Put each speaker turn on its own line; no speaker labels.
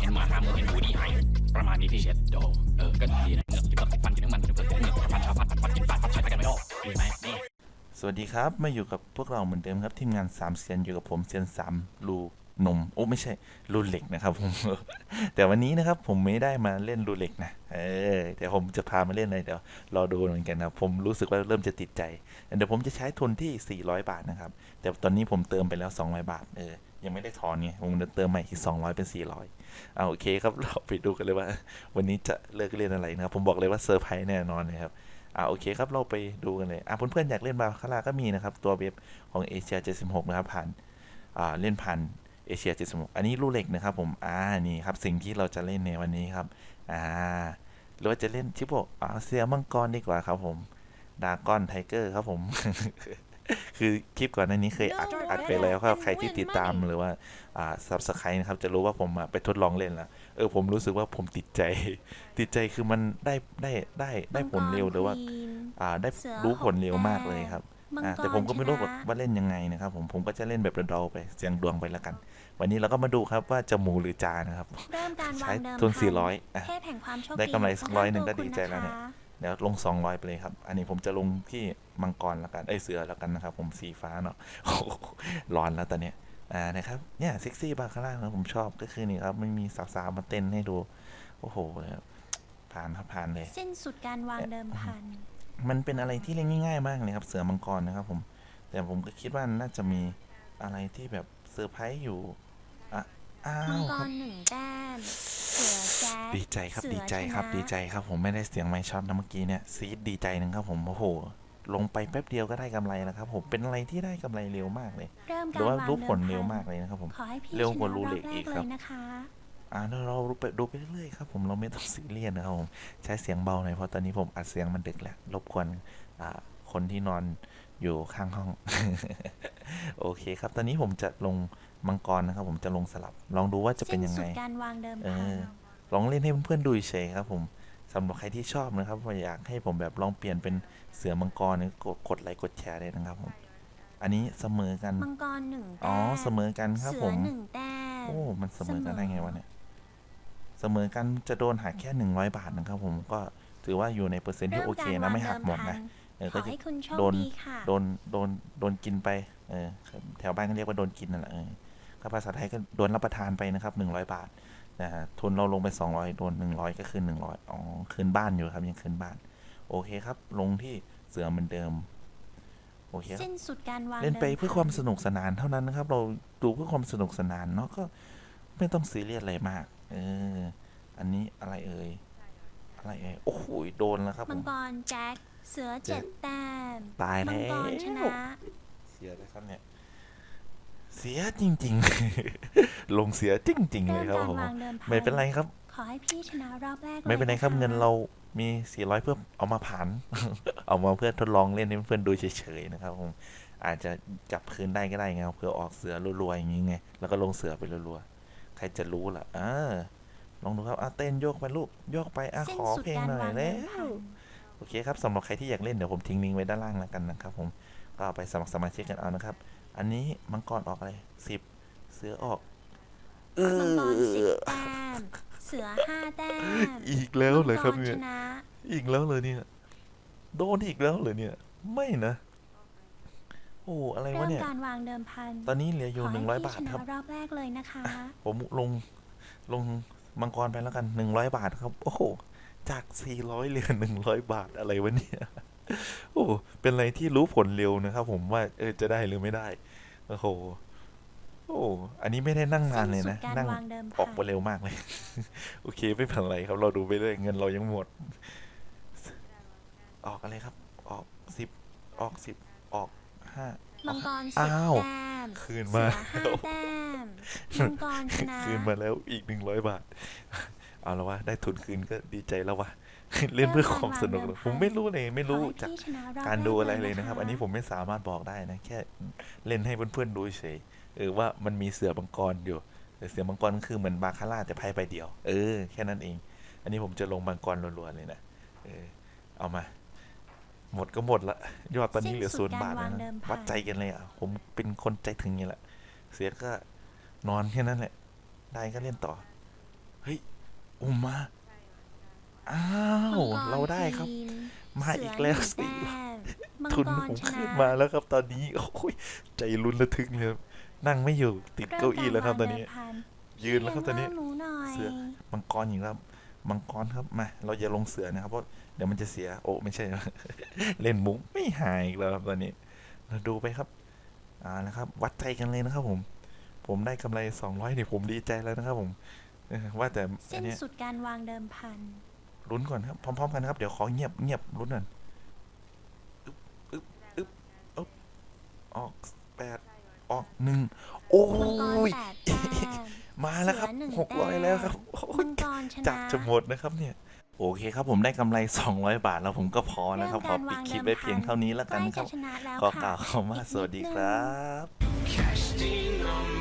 เห็นหมาห้ามือเห็นหูดีหายประมาณนี้พี่เช็ดโดเออก็ดีนะเหงือกกินเปลือกติดฟันกินน้ำมันกินเปลือกติดเหงือกฟันชาวฟันฟันฟันกินฟันฟันใช้ไปกันไม่รอดดีไหมนี่
สวัสดีครับ มาอยู่กับพวกเราเหมือนเดิมครับ ทีมงาน3เซียนอยู่กับผมเซียน3รูนมโอ้ไม่ใช่รูเหล็กนะครับผมแต่วันนี้นะครับผมไม่ได้มาเล่นรูเหล็กนะเออแต่ผมจะพามาเล่นอะไรเดี๋ยวรอดูเหมือนกันนะผมรู้สึกว่าเริ่มจะติดใจเดี๋ยวผมจะใช้ทุนที่ 400 บาทนะครับ แต่ตอนนี้ผมเติมไปแล้ว 200 บาทเออ ยังไม่ได้ถอนไงผมจะเติมใหม่อีก200เป็น400เอาโอเคครับเราไปดูกันเลยว่า วันนี้จะเลิกเล่นอะไรนะครับ ผมบอกเลยว่าเซอร์ไพรส์แน่นอนเลยครับอ่าโอเคครับเราไปดูกันเลยอ่าเพื่อนๆอยากเล่นบาคาร่าก็มีนะครับ ตัวเว็บของเอเชีย76นะครับผ่านอ่าเล่นผ่านเอเชีย76อันนี้รูเล็กนะครับผมอ่านี่ครับสิ่งที่เราจะเล่นในวันนี้ครับอ่าหรือว่าจะเล่นชิปโปอ่าเซียมังกรดีกว่าครับผมดากอนไทเกอร์ครับผม คือคลิปก่อนหน้านี้เคยอัดอัดไปแล้วครับใครที่ติดตามหรือว่าอ่าซับสไครต์นะครับ จะรู้ว่าผมอะไปทดลองเล่นแล้วเออผมรู้สึกว่าผมติดใจ ติดใจคือมันได้ได้ได้ได้ผลเร็วหรือว่า อ่าได้
เสือ
รู้ผล
หก
เร็ว
แต้ม
มากเลยครับ
มัง
อ่ากแต่
ร
ผมก็ไม่รู้
ชนะ
ว่าเล่นยังไงนะครับ ผมผมก็จะเล่นแบบเดาๆไปเสียงดวงไปแล้วกัน วันนี้เราก็มาดูครับว่าจะหมูหรือจานะครับ
เริ่มการ
ใช้
วางเดิม
ทุน
พั
400อะ
เทพแห่งความโชค
ได้กำไรสักร้อยหนึ่งก็
ข
ดีใจแล้วเนี่ย
คุณะคะ
เดี๋ยวลง 200 ไปเลยครับ อันนี้ผมจะลงที่มังกรแล้วกันเอ้ยเสือแล้วกันนะครับ ผมสีฟ้าเนาะโอ้โหร้อนแล้วตอนเนี้ยอ่านะครับเนี่ยเซ็กซี่บาคาร่านะผมชอบก็คือนี่ครับไม่มีสาวๆมาเต้นให้ดู โอ้โหผ่านครับผ่านเลย
สิ้นสุดการวางเดิมพัน
มันเป็นอะไรที่เล่นง่ายๆมากเลยครับเสือมังกรนะครับผมแต่ผมก็คิดว่าน่าจะมีอะไรที่แบบเซอร์ไพรส์อยู่อะ อ้า
มัง
ว
ก
ครับ
รหนึ่งแต้มเสือแจ๊ด
ดีใจครับ
เสือ
ดีใจครับ
ชนะ
ดีใจครับ ผมไม่ได้เสียงไม้ช็อตนะเมื่อกี้เนี่ยซีดดีใจหนึงครับผมโอ้โห ลงไปแป๊บเดียวก็ได้กำไรแล้วครับผมเป็นอะไรที่ได้กำไรเร็วมากเลย
เริ่ม
ห
กา
รื
ร
อ
วา
ว่างรู้ผล
ดิ
เร็ว
พัน
มากเลยนะครับผม
ขอให้พี่
เร็วกว่า
ชนะ
รู
ร
เหล็
อบ
ก
แร
อี
ก
ก
เล
ครับ
ยนะคะ
อ่าเราเราดูไปดูไปเรื่อยๆครับผมเราไม่ต้องซีเรียสนะครับผมใช้เสียงเบาหน่อยเพราะตอนนี้ผมอัดเสียงมันดึกแล้วรบกวนอ่าคนที่นอนอยู่ข้างห้อง โอเคครับ ตอนนี้ผมจะลงมังกรนะครับ ผมจะลงสลับ ลองดูว่าจะเป็น
สิ้น
ยัง
สุ
ไง
ดการวางเดิม
เอ
พัน
อลองเล่นให้เพื่อนๆดูเฉยๆครับผมสำหรับใครที่ชอบนะครับว่าอยากให้ผมแบบลองเปลี่ยนเป็นเสือมังกรเนี่ยกดกดไลค์กดแชร์เลยนะครับผม อันนี้เสมอกัน
มังกรหนึ่งแต้ม
อ๋อเสมอกันครับ
เสื
ผ
อ
ม
หนึ่งแต้ม
โอ้ มันเสมอกัน
เสมอ
ได้ไงวะเนี่ย เสมอกันจะโดนหักแค่หนึ่งร้อยบาทนะครับผม ก็ถือว่าอยู่ในเปอร์เซ็นต์ที่โอเคนะ ไม่หักหมดนะ เออ
ข
ก็
อ
จะ
ให้คุณโชค
โดน
ดีค่ะ
โดน โดน โดนกินไป เออแถวบ้านก็เรียกว่าโดนกินนั่นแหละเออก็ภาษาไทยก็โดนรับประทานไปนะครับหนึ่งร้อยบาทนะฮะทุนเราลงไปสองร้อยโดนหนึ่งร้อยก็คืนหนึ่งร้อยอ๋อคืนบ้านอยู่ครับยังคืนบ้าน โอเคครับ ลงที่เสือเหมือนเดิมโอเคครับ
สิ้นสุดการวาง
เล่นไป
ดิ
เพื่อความสนุกสนานเท่านั้นนะครับ เราดูเพื่อความสนุกสนานเนาะก็ไม่ต้องซีเรียสอะไรมาก เออ อันนี้อะไรเอ่ยอะไรเอ่ยโอ้โหโดนแล้วครับผ
มัง
ม
กรแจ็คเสือเจ็ดแต้ม
ตาย
มั
แล้
งก
ว
รชนะ
เสียเลยครับเนี่ย เสียจริง ๆ ลงเสียจริง ๆ เล
เริ่
ย
ม
ครับ
การ
ผม
วางเดิมพัน
ไม่เป็นไรครับ
ขอให้พี่ชนะรอบแรกลย
ไม่เป็นไรครับะะเงินเรามี400เพื่อเอามาผ่าน เอามาเพื่อทดลองเล่นให้เพื่อนๆดูเฉยๆนะครับผมอาจจะจับคืนได้ก็ได้ไงครับเพื่อออกเสือรัวๆอย่างนี้ไงแล้วก็ลงเสือไปรัวๆใครจะรู้ล่ะเออลองดูครับอะเต้นโยกไปลูกโยกไปอะ
สิ้น
ขอ
สุด
เพลง
การ
หน่อ
วายง
แล้
เดิมพั
วนโอเคครับสำหรับใครที่อยากเล่นเดี๋ยวผมทิ้งลิงก์ไว้ด้านล่างแล้วกันนะครับผม ก็เอาไปสมัครสมาชิกกันเอานะครับ อันนี้มังกรออกอะไรสิบเสือออก เอ
มังกรสิบ
อ
แต้ม เสือห้าแต้ม
อีกแล้วเลยครับ
มังก
เนี่ย
ชนะ
อีกแล้วเลยเนี่ย โดนอีกแล้วเลยเนี่ย ไม่นะ โอ้อะไร
เริ่
วะ
ม
เนี่ย
การวางเดิมพัน
ตอนนี้เหลืออยู่
ข
หนึ่ง
ให้
ร้อย
พี่
บาท
ชนะครับรอบแรกเลยนะคะ
ผมลงลงมังกรไปแล้วกันหนึ่งร้อยบาทครับ โอ้โหจากสี่ร้อยเหลือหนึ่งร้อยบาทอะไรวะเนี่ย โอ้เป็นอะไรที่รู้ผลเร็วนะครับผมว่าเออจะได้หรือไม่ได้ โอ้โหโอ้อันนี้ไม่ได้นั่งนานเลยนะ
สิ้สุดการ
นั่ง
วางเดิม
ออก
พัน
ไปเร็วมากเลย โอเคไม่เป็นไรครับ เราดูไปเรื่อยเงินเรายังหมด ออกอะไรครับ ออกสิบออกสิบออกห้า
มังกรสิบ
อ้าว
แต้ม
คืน
เสื
มา
อห้าแต้มมังกรชนะ
คืนมาแล้วอีกหนึ่งร้อยบาท เอาละวะได้ทุนคืนก็ดีใจแล้ววะ เล่นเพื่อความสนุกเลยผมไม่รู้เลยไม่รู้
ขอให้
จาก
พี่ชนะอบ
การดูอะไร
แเล
ยนะครับ อันนี้ผมไม่สามารถบอกได้นะ แค่เล่นให้เพื่อนๆดูเฉยเออว่ามันมีเสือมังกรอยู่แต่เสือมังกรก็คือเหมือนบาคาร่าแต่ไพ่ใบเดียว เออแค่นั้นเอง อันนี้ผมจะลงมังกรรัวๆเลยนะเออเอามา หมดก็หมดละยอดตอนนี้เหลือศูนย์บาทนะวัดใจกันเลยอะผมเป็นคนใจถึงอย่างนี้แหละเสียก็นอนแค่นั้นแหละได้ก็เล่นต่อเฮ้ยอุมมา อ้าว
มังก
เราได้ครับ
ที
มาอีกแล้ว
เสื
สิ
หนึ่งแต้มมัง
ทุน
กร
ผม
ช
ขึ้น
นะ
มาแล้วครับ ตอนนี้โอ้ยใจลุ้นระทึกเลยครับนั่งไม่อยู่ติดเก้าอี้แล้วครับตอนนี้
เมการวางเดิมพั
ยืนแล้วครับตอนนี้
เลี้ยงเหล้าหนูหน่อย
เสือ มังกรอีกแล้วมังกรครับมาเราอย่าลงเสือนะครับเพราะเดี๋ยวมันจะเสียโอ้ไม่ใช่ เล่นมุกไม่หายอีกแล้วครับตอนนี้ เราดูไปครับอ่านะครับ วัดใจกันเลยนะครับ ผม ผมได้กำไรสองร้อยนี่ผมดีใจแล้วนะครับ ผมเออว่าแต่
สิ้
อั
น
นเนี้ย
สุดการวางเดิมพัน
ลุ้นก่อนครับ พร้อม ๆ กันนะครับ เดี๋ยวขอเงียบเงียบลุ้นก่อนอึ๊บอึ๊บอึ๊บอึ๊บออกแปดออกหนึ่งโอ้
มังกร
ย
แปดแต้ม
มาแล้วครับ
เสือหนึ่ง
หกร้อย
แต้ม
แล้วครับโอ้
มั
ย
งกรชนะ
จักจะหมดนะครับเนี่ยโอเคครับผมได้กำไร 200 บาทแล้วผมก็พอนะครับ ขอปิดคลิปไว้เพียงเท่านี้แล้ว
ใก
กัน
ล้
ครั
จะ
บ
ชนะแล้ว
ขอ
ค่ะ
กล่าวคำว่าสวัสดีครับ